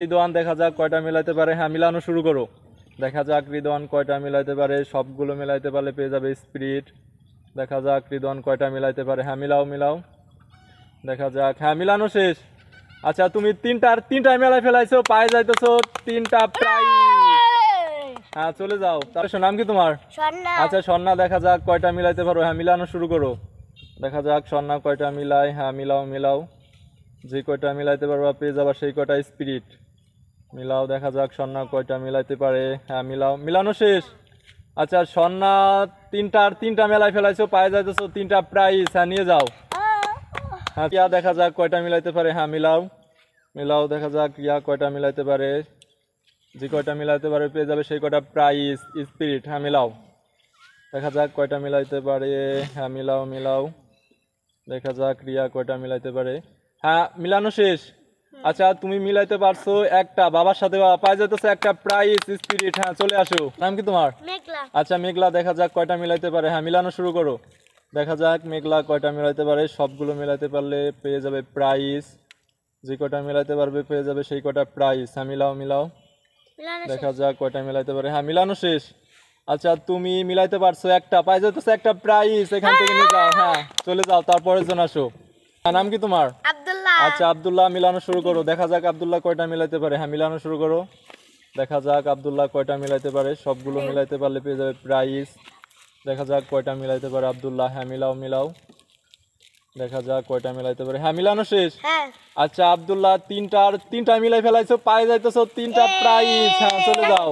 রিদওয়ান দেখা যাক কয়টা মিলাইতে পারে। হ্যাঁ মিলানো শুরু করো। দেখা যাক রিদওয়ান কয়টা মিলাইতে পারে। সবগুলো মিলাইতে পারলে পেয়ে যাবে স্পিরিট। দেখা যাক রিদওয়ান কয়টা মিলাইতে পারে। হ্যাঁ মিলাও মিলাও। দেখা যাক। হ্যাঁ মিলানো শেষ। আচ্ছা তুমি তিনটার তিনটা মেলায় ফেলাইছো পায়ে যাইতেছো তিনটা হ্যাঁ চলে যাও। তারপর নাম কি তোমার? আচ্ছা স্বর্ণা দেখা যাক কয়টা মিলাইতে পারো। হ্যাঁ মিলানো শুরু করো। দেখা যাক স্বর্ণা কয়টা মিলাই হ্যাঁ মিলাও মিলাও। যে কয়টা মিলাইতে পারবা পেয়ে যাবা সেই কয়টা স্পিরিট। মিলাও, দেখা যাক স্বর্ণা কয়টা মিলাইতে পারে। হ্যাঁ মিলাও। মিলানো শেষ। আচ্ছা স্বর্ণা তিনটা আর তিনটা মেলায় ফেলাইছো, পায়ে যাইতেছো, তিনটা প্রাইজ হ্যাঁ নিয়ে যাও। হ্যাঁ ইয়া দেখা যাক কয়টা মিলাইতে পারে। হ্যাঁ মিলাও। মিলাও, দেখা যাক ইয়া কয়টা মিলাইতে পারে। যে কয়টা মিলাইতে পারে, পেয়ে যাবে সেই কয়টা প্রাইস স্পিরিট হ্যাঁ মিলাও। দেখা যাক কয়টা মিলাইতে পারে। হ্যাঁ মিলাও মিলাও। দেখা যাক রিয়া কয়টা মিলাইতে পারে। হ্যাঁ মিলানো শেষ। আচ্ছা তুমি মিলাইতে পারছ একটা বাবার সাথে পাই যেতেছে একটা প্রাইস স্পিরিট হ্যাঁ চলে আসো। নাম কি তোমার? মেঘলা। আচ্ছা মেঘলা দেখা যাক কয়টা মিলাইতে পারে। হ্যাঁ মিলানো শুরু করো। দেখা যাক মেঘলা কয়টা মিলাইতে পারে। সবগুলো মিলাইতে পারলে পেয়ে যাবে প্রাইস যে কয়টা মিলাইতে পারবে পেয়ে যাবে সেই কয়টা প্রাইস হ্যাঁ মিলাও মিলাও। দেখা যাক কয়টা মিলাইতে পারে। হ্যাঁ মিলানো শেষ। আচ্ছা তুমি মিলাইতে পারছ একটা পাই যেতেছে একটা প্রাইস এখান থেকে নিয়ে যাও। হ্যাঁ চলে যাও তারপরের জন আসো। হ্যাঁ, নাম কি তোমার? আচ্ছা আবদুল্লাহ মিলানো শুরু করো। দেখা যাক আবদুল্লাহ কয়টা মিলাইতে পারে। হ্যাঁ মিলানো শুরু করো। দেখা যাক আব্দুল্লাহ কয়টা মিলাইতে পারে। সবগুলো মিলাইতে পারলে পেয়ে যাবে প্রাইস। দেখা যাক কয়টা মিলাইতে পারে আব্দুল্লাহ। হ্যাঁ মিলাও মিলাও। দেখা যাক কয়টা মিলাইতে পারে। হ্যাঁ মিলানো শেষ। হ্যাঁ। আচ্ছা আব্দুল্লাহ তিনটার তিনটা মিলাই ফেলাইছো পায়ে যাইতেছো তিনটা প্রাইস। হ্যাঁ চলে যাও।